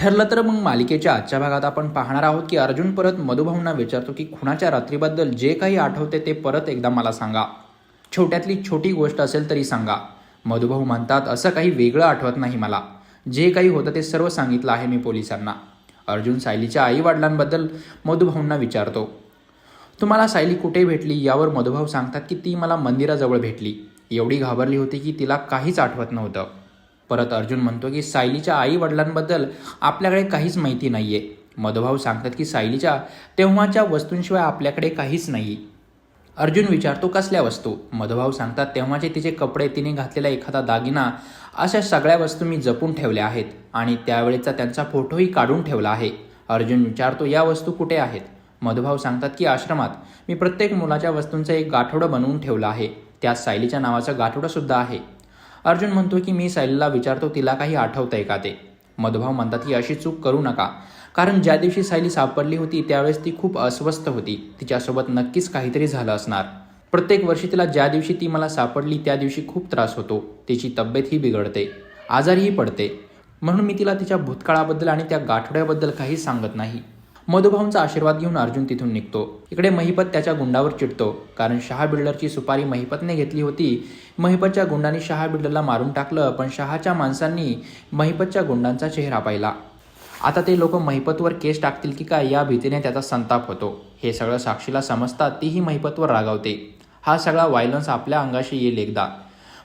ठरलं तर मग मालिकेच्या आजच्या भागात आपण पाहणार आहोत की अर्जुन परत मधुभाऊंना विचारतो की खुणाच्या रात्रीबद्दल जे काही आठवते ते परत एकदा मला सांगा. छोट्यातली छोटी गोष्ट असेल तरी सांगा. मधुभाऊ म्हणतात असं काही वेगळं आठवत नाही मला. जे काही होतं ते सर्व सांगितलं आहे मी पोलिसांना. अर्जुन सायलीच्या आई वडिलांबद्दल मधुभाऊंना विचारतो तुम्हाला सायली कुठे भेटली? यावर मधुभाऊ सांगतात की ती मला मंदिराजवळ भेटली. एवढी घाबरली होती की तिला काहीच आठवत नव्हतं. परत अर्जुन म्हणतो की सायलीच्या आई वडिलांबद्दल आपल्याकडे काहीच माहिती नाही आहे मधुभाऊ सांगतात की सायलीच्या तेव्हाच्या वस्तूंशिवाय आपल्याकडे काहीच नाही. अर्जुन विचारतो कसल्या वस्तू? मधुभाऊ सांगतात तेव्हाचे तिचे कपडे तिने घातलेला एखादा दागिना अशा सगळ्या वस्तू मी जपून ठेवल्या आहेत आणि त्यावेळेचा त्यांचा फोटोही काढून ठेवला आहे. अर्जुन विचारतो या वस्तू कुठे आहेत? मधुभाऊ सांगतात की आश्रमात. मी प्रत्येक मुलाच्या वस्तूंचं एक गाठोडं बनवून ठेवलं आहे. त्यात सायलीच्या नावाचं गाठोडं सुद्धा आहे. अर्जुन म्हणतो की मी सायलीला विचारतो तिला काही आठवतंय का ते? मधुभाव म्हणतात की अशी चूक करू नका. कारण ज्या दिवशी सायली सापडली होती त्यावेळेस ती खूप अस्वस्थ होती. तिच्यासोबत नक्कीच काहीतरी झालं असणार. प्रत्येक वर्षी तिला ज्या दिवशी ती मला सापडली त्या दिवशी खूप त्रास होतो. तिची तब्येतही बिघडते. आजारीही पडते. म्हणून मी तिला तिच्या भूतकाळाबद्दल आणि त्या गाठोड्याबद्दल काही सांगत नाही. मधुभाऊंचा आशीर्वाद घेऊन अर्जुन तिथून निघतो. इकडे महिपत त्याच्या गुंडावर चिडतो. कारण शहा बिल्डरची सुपारी महिपतने घेतली होती. महिपतच्या गुंडांनी शहा बिल्डरला मारून टाकलं पण शहाच्या माणसांनी महिपतच्या गुंडांचा चेहरा पाहिला. आता ते लोक महिपतवर केस टाकतील की काय या भीतीने त्याचा संताप होतो. हे सगळं साक्षीला समजतात तीही महिपतवर रागावते. हा सगळा व्हायलन्स आपल्या अंगाशी येईल एकदा.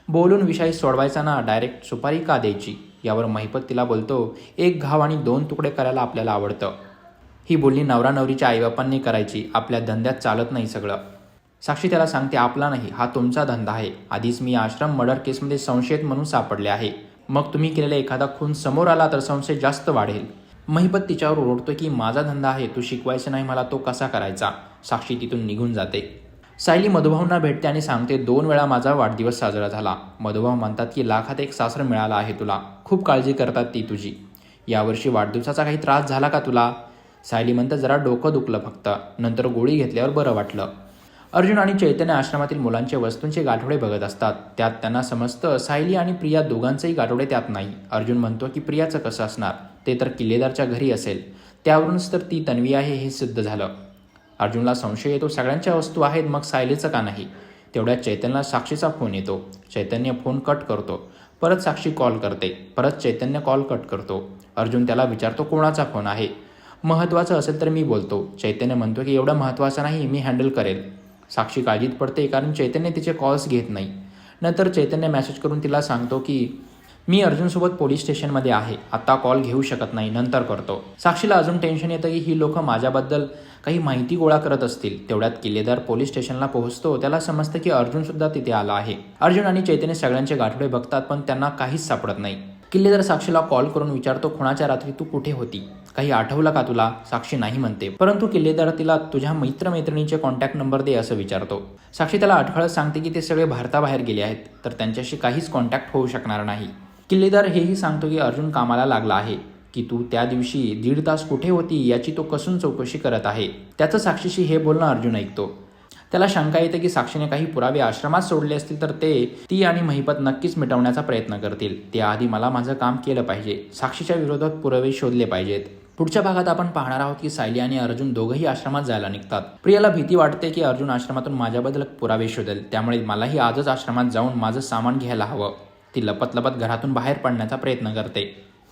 बोलून विषय सोडवायचा ना डायरेक्ट सुपारी का द्यायची? यावर महिपत तिला बोलतो एक घाव आणि दोन तुकडे करायला आपल्याला आवडतं. ही बोलणी नवरा नवरीच्या आईबापांनी करायची. आपल्या धंद्यात चालत नाही सगळं. साक्षी त्याला सांगते आपला नाही हा तुमचा धंदा आहे. आधीच मी आश्रम मर्डर केसमध्ये संशयित म्हणून सापडले आहे. मग तुम्ही केलेला एखादा खून समोर आला तर संशय जास्त वाढेल. महिपत तिच्यावर ओरडतो की माझा धंदा आहे तू शिकवायचा नाही मला तो कसा करायचा? साक्षी तिथून निघून जाते. सायली मधुभाऊंना भेटते आणि सांगते दोन वेळा माझा वाढदिवस साजरा झाला. मधुभाऊ म्हणतात की लाखात एक सासर मिळाला आहे तुला. खूप काळजी करतात ती तुझी. यावर्षी वाढदिवसाचा काही त्रास झाला का तुला? सायली म्हणतं जरा डोकं दुखलं फक्त. नंतर गोळी घेतल्यावर बरं वाटलं. अर्जुन आणि चैतन्य आश्रमातील मुलांचे वस्तूंचे गाठोडे बघत असतात. त्यात त्यांना समजतं सायली आणि प्रिया दोघांचेही गाठोडे त्यात नाही. अर्जुन म्हणतो की प्रियाचं कसं असणार? ते तर किल्लेदारच्या घरी असेल. त्यावरूनच तर ती तन्वी आहे हे सिद्ध झालं. अर्जुनला संशय येतो सगळ्यांच्या वस्तू आहेत मग सायलीचं का नाही? तेवढ्यात चैतन्यला साक्षीचा फोन येतो. चैतन्य फोन कट करतो. परत साक्षी कॉल करते. परत चैतन्य कॉल कट करतो. अर्जुन त्याला विचारतो कोणाचा फोन आहे? महत्त्वाचं असेल तर मी बोलतो. चैतन्य म्हणतो की एवढं महत्त्वाचं नाही मी हँडल करेल. साक्षी काळजीत पडते कारण चैतन्य तिचे कॉल्स घेत नाही. नंतर चैतन्य मेसेज करून तिला सांगतो की मी अर्जुनसोबत पोलीस स्टेशनमध्ये आहे. आत्ता कॉल घेऊ शकत नाही नंतर करतो. साक्षीला अजून टेन्शन येतं की ही लोक माझ्याबद्दल काही माहिती गोळा करत असतील. तेवढ्यात किल्लेदार पोलीस स्टेशनला पोहोचतो. त्याला समजतं की अर्जुनसुद्धा तिथे आला आहे. अर्जुन आणि चैतन्य सगळ्यांचे गाठोडे बघतात पण त्यांना काहीच सापडत नाही. किल्लेदार साक्षीला कॉल करून विचारतो खुणाच्या रात्री तू कुठे होती? काही आठवलं का तुला? साक्षी नाही म्हणते. परंतु किल्लेदार तिला तुझ्या मित्रमैत्रिणीचे कॉन्टॅक्ट नंबर दे असं विचारतो. साक्षी त्याला अठळत सांगते की ते सगळे भारताबाहेर गेले आहेत तर त्यांच्याशी काहीच कॉन्टॅक्ट होऊ शकणार नाही. किल्लेदार हेही सांगतो की अर्जुन कामाला लागला आहे की तू त्या दिवशी दीड तास कुठे होती याची तो कसून चौकशी करत आहे. त्याचं साक्षीशी हे बोलणं अर्जुन ऐकतो. त्याला शंका येते की साक्षीने काही पुरावे आश्रमात सोडले असतील तर ते ती आणि महिपत नक्कीच मिटवण्याचा प्रयत्न करतील. त्याआधी मला माझं काम केलं पाहिजे. साक्षीच्या विरोधात पुरावे शोधले पाहिजेत. पुढच्या भागात आपण पाहणार आहोत की सायली आणि अर्जुन दोघंही आश्रमात जायला निघतात. प्रियाला भीती वाटते की अर्जुन आश्रमातून माझ्याबद्दल पुरावे शोधेल. त्यामुळे मलाही आजच आश्रमात जाऊन माझं सामान घ्यायला हवं. ती लपत लपत घरातून बाहेर पडण्याचा प्रयत्न करते.